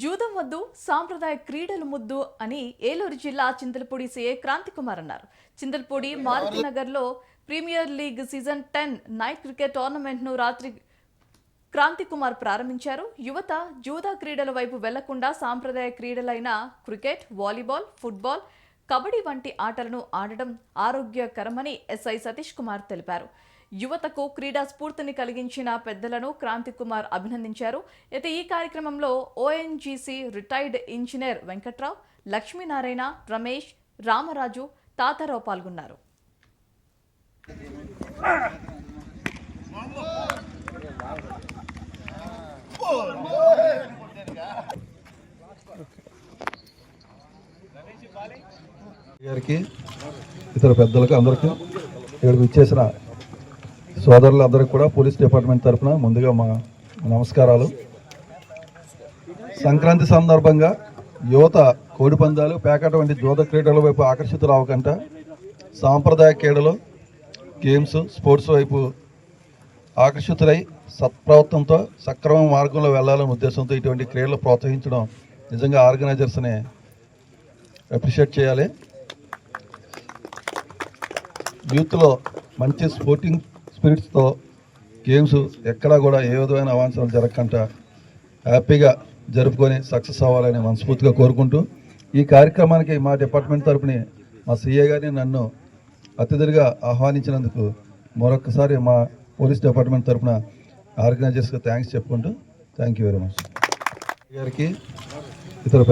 జూదం వద్దు సాంప్రదాయ క్రీడలు ముద్దు అని ఏలూరు జిల్లా చింతలపూడి సీఏ క్రాంతికుమార్ అన్నారు. Chintalapudi మారుతినగర్లో premier league season ten night cricket టోర్నమెంట్ను రాత్రి క్రాంతి కుమార్ ప్రారంభించారు. యువత జూదా క్రీడల వైపు వెళ్ళకుండా సాంప్రదాయ క్రీడలైన క్రికెట్ వాలీబాల్ ఫుట్బాల్ కబడ్డీ వంటి ఆటలను ఆడడం ఆరోగ్యకరమని ఎస్ఐ సతీష్ కుమార్ తెలిపారు. యువతకు క్రీడా స్ఫూర్తిని కలిగించిన పెద్దలను క్రాంతి కుమార్ అభినందించారు. అయితే ఈ కార్యక్రమంలో ONGC retired engineer Venkatrao Lakshminarayana Ramesh Ramaraju Tatarao పాల్గొన్నారు. గారికి ఇతర పెద్దలకు అందరికీ ఇక్కడికి ఇచ్చేసిన సోదరులందరికీ కూడా పోలీస్ డిపార్ట్మెంట్ తరఫున ముందుగా మా నమస్కారాలు. సంక్రాంతి సందర్భంగా యువత కోడి పందాలు పేకాట వంటి జోద క్రీడల వైపు ఆకర్షితులు అవ్వకుండా సాంప్రదాయ క్రీడలు గేమ్స్ స్పోర్ట్స్ వైపు ఆకర్షితులై సత్ప్రవర్తనతో సక్రమ మార్గంలో వెళ్ళాలనే ఉద్దేశంతో ఇటువంటి క్రీడలు ప్రోత్సహించడం నిజంగా ఆర్గనైజర్స్ని అప్రిషియేట్ చేయాలి. యూత్లో మంచి స్పోర్టింగ్ స్పిరిట్స్తో గేమ్స్ ఎక్కడా కూడా ఏ విధమైన అవాంఛనలు జరగకుండా హ్యాపీగా జరుపుకొని సక్సెస్ అవ్వాలని మనస్ఫూర్తిగా కోరుకుంటూ ఈ కార్యక్రమానికి మా డిపార్ట్మెంట్ తరపుని మా సీఏ గారిని నన్ను అతిథులుగా ఆహ్వానించినందుకు మరొకసారి మా పోలీస్ డిపార్ట్మెంట్ తరపున ఆర్గనైజర్స్కి థ్యాంక్స్ చెప్పుకుంటూ థ్యాంక్ యూ వెరీ మచ్. గారికి ఇతర పెద్ద